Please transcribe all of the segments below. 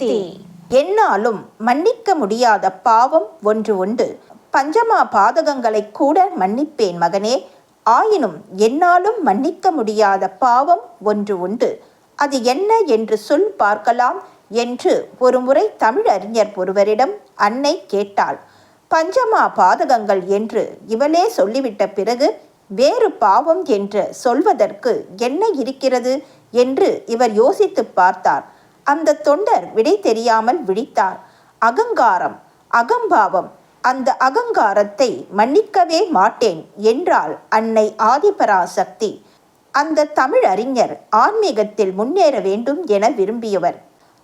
சக்தி. என்னாலும் மன்னிக்க முடியாத பாவம் ஒன்று உண்டு. பஞ்சமா பாதகங்களை கூட மன்னிப்பேன் மகனே. ஆயினும் என்னாலும் மன்னிக்க முடியாத பாவம் ஒன்று உண்டு. அது என்ன என்று சொல் பார்க்கலாம் என்று ஒருமுறை தமிழறிஞர் ஒருவரிடம் அன்னை கேட்டாள். பஞ்சமா பாதகங்கள் என்று இவளே சொல்லிவிட்ட பிறகு வேறு பாவம் என்று சொல்வதற்கு என்ன இருக்கிறது என்று இவர் யோசித்து பார்த்தார். அந்த தொண்டர் விடை தெரியாமல் விழித்தார். அகங்காரம் அகம்பாவம் அந்த அகங்காரத்தை மன்னிக்கவே மாட்டேன் என்றாள் அன்னை ஆதிபராசக்தி. அந்த தமிழ் அறிஞர் ஆன்மீகத்தில் முன்னேற வேண்டும் என விரும்பியவர்.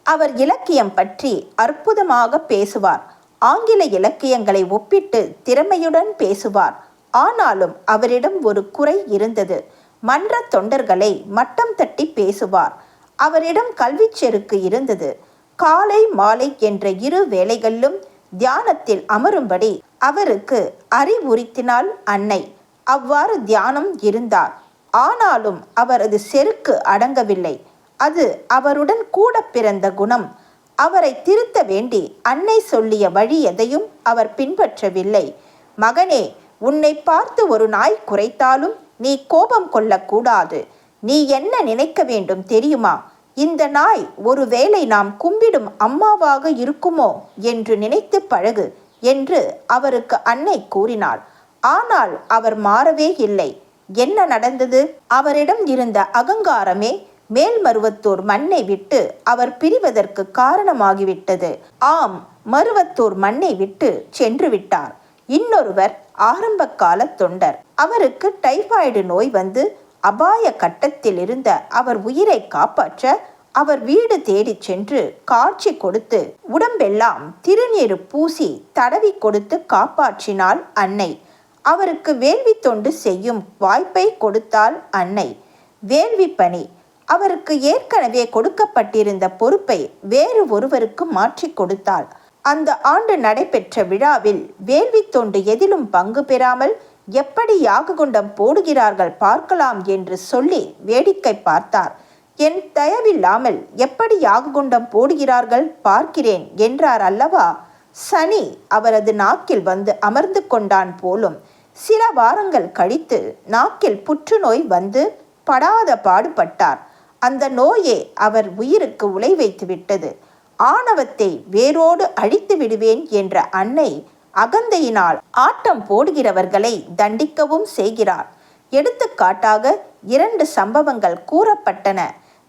அவர் இலக்கியம் பற்றி அற்புதமாக பேசுவார். ஆங்கில இலக்கியங்களை ஒப்பிட்டு திறமையுடன் பேசுவார். ஆனாலும் அவரிடம் ஒரு குறை இருந்தது. மன்ற தொண்டர்களை மட்டம் தட்டி பேசுவார். அவரிடம் கல்வி செருக்கு இருந்தது. காலை மாலை என்ற இரு வேளைகளிலும் தியானத்தில் அமரும்படி அவருக்கு அறிவுறுத்தினாள் அன்னை. அவ்வாறு தியானம் இருந்தார். ஆனாலும் அவரது செருக்கு அடங்கவில்லை. அது அவருடன் கூட பிறந்த குணம். அவரை திருத்த வேண்டி அன்னை சொல்லிய வழி எதையும் அவர் பின்பற்றவில்லை. மகனே உன்னை பார்த்து ஒரு நாய் குறைத்தாலும் நீ கோபம் கொள்ளக்கூடாது. நீ என்ன நினைக்க வேண்டும் தெரியுமா? இந்த நாய் ஒருவேளை நாம் கும்பிடும் அம்மாவாக இருக்குமோ என்று நினைத்து பழகு என்று அவருக்கு அன்னை கூறினாள். ஆனால் அவர் மாறவே இல்லை. என்ன நடந்தது? அவரிடம் இருந்த அகங்காரமே மேல்மருவத்தூர் மண்ணை விட்டு அவர் பிரிவதற்கு காரணமாகிவிட்டது. ஆம் மருவத்தூர் மண்ணை விட்டு சென்று விட்டார். இன்னொருவர் ஆரம்ப கால தொண்டர். அவருக்கு டைபாய்டு நோய் வந்து அபாய கட்டத்தில் இருந்த அவர் உயிரை காப்பாற்ற அவர் வீடு தேடிச் சென்று காட்சி கொடுத்து உடம்பெல்லாம் திருநீரு பூசி தடவி கொடுத்து காப்பாற்றினாள் அன்னை. அவருக்கு வேள்வி தொண்டு செய்யும் வாய்ப்பை கொடுத்தாள் அன்னை. வேள்வி பணி. அவருக்கு ஏற்கனவே கொடுக்கப்பட்டிருந்த பொறுப்பை வேறு ஒருவருக்கு மாற்றி கொடுத்தாள். அந்த ஆண்டு நடைபெற்ற விழாவில் வேள்வி தொண்டு எதிலும் பங்கு பெறாமல் எப்படி யாககுண்டம் போடுகிறார்கள் பார்க்கலாம் என்று சொல்லி வேடிக்கை பார்த்தார். என் தயவில்லாமல் எப்படி யாககுண்டம் போடுகிறார்கள் பார்க்கிறேன் என்றார் அல்லவா? சனி அவரது நாக்கில் வந்து அமர்ந்து கொண்டான் போலும். சில வாரங்கள் கழித்து நாக்கில் புற்றுநோய் வந்து படாத பாடுபட்டார். அந்த நோயே அவர் உயிருக்கு உலை வைத்து விட்டது. ஆணவத்தை வேரோடு அழித்து விடுவேன் என்ற அன்னை அகந்தையினால் ஆட்டம் போடுகிறவர்களை தண்டிக்கவும் செய்கிறார். எடுத்துக்காட்டாக இரண்டு சம்பவங்கள் கூறப்பட்டன.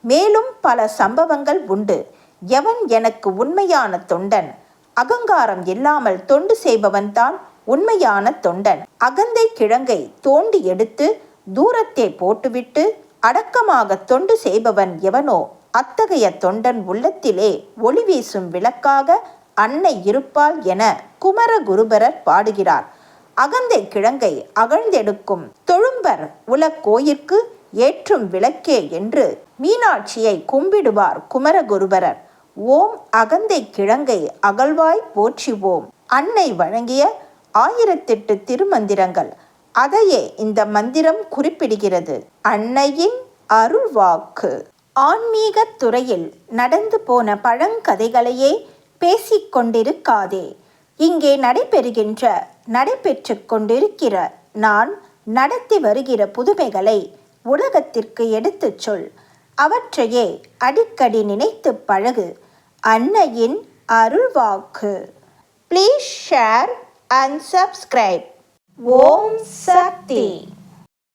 மேலும் பல சம்பவங்கள் உண்டு. எவன் எனக்கு உண்மையான தொண்டன்? அகங்காரம் இல்லாமல் தொண்டு செய்பவன்தான் உண்மையான தொண்டன். அகந்தை கிழங்கை தோண்டி எடுத்து தூரத்தை போட்டுவிட்டு அடக்கமாக தொண்டு செய்பவன் எவனோ? அத்தகைய தொண்டன் உள்ளத்திலே ஒளி வீசும் விளக்காக அன்னை இருப்பாள் என குமரகுருபரர் பாடுகிறார். அகந்தை கிழங்கை அகழ்ந்தெடுக்கும் தொழும்பர் உலக்கோயிற்கு ஏற்றும் விளக்கே என்று மீனாட்சியை கும்பிடுவார் குமரகுருபரர். ஓம் அகந்தை கிழங்கை அகழ்வாய் போற்றிவோம். அன்னை வழங்கிய ஆயிரத்தெட்டு திருமந்திரங்கள். அதையே இந்த மந்திரம் குறிப்பிடுகிறது. அன்னையின் அருள்வாக்கு. ஆன்மீகத் துறையில் நடந்து போன பழங்கதைகளையே பேசிக்கொண்டிருக்காதே இங்கே நடைபெறுகின்ற நடைபெற்று கொண்டிருக்கிற நான் நடத்தி வருகிற புதுமைகளை உலகத்திற்கு எடுத்துச் சொல். அவற்றையே அடிக்கடி நினைத்து பழகு அன்னையின் அருள்வாக்கு. Please share and subscribe Om Shakti.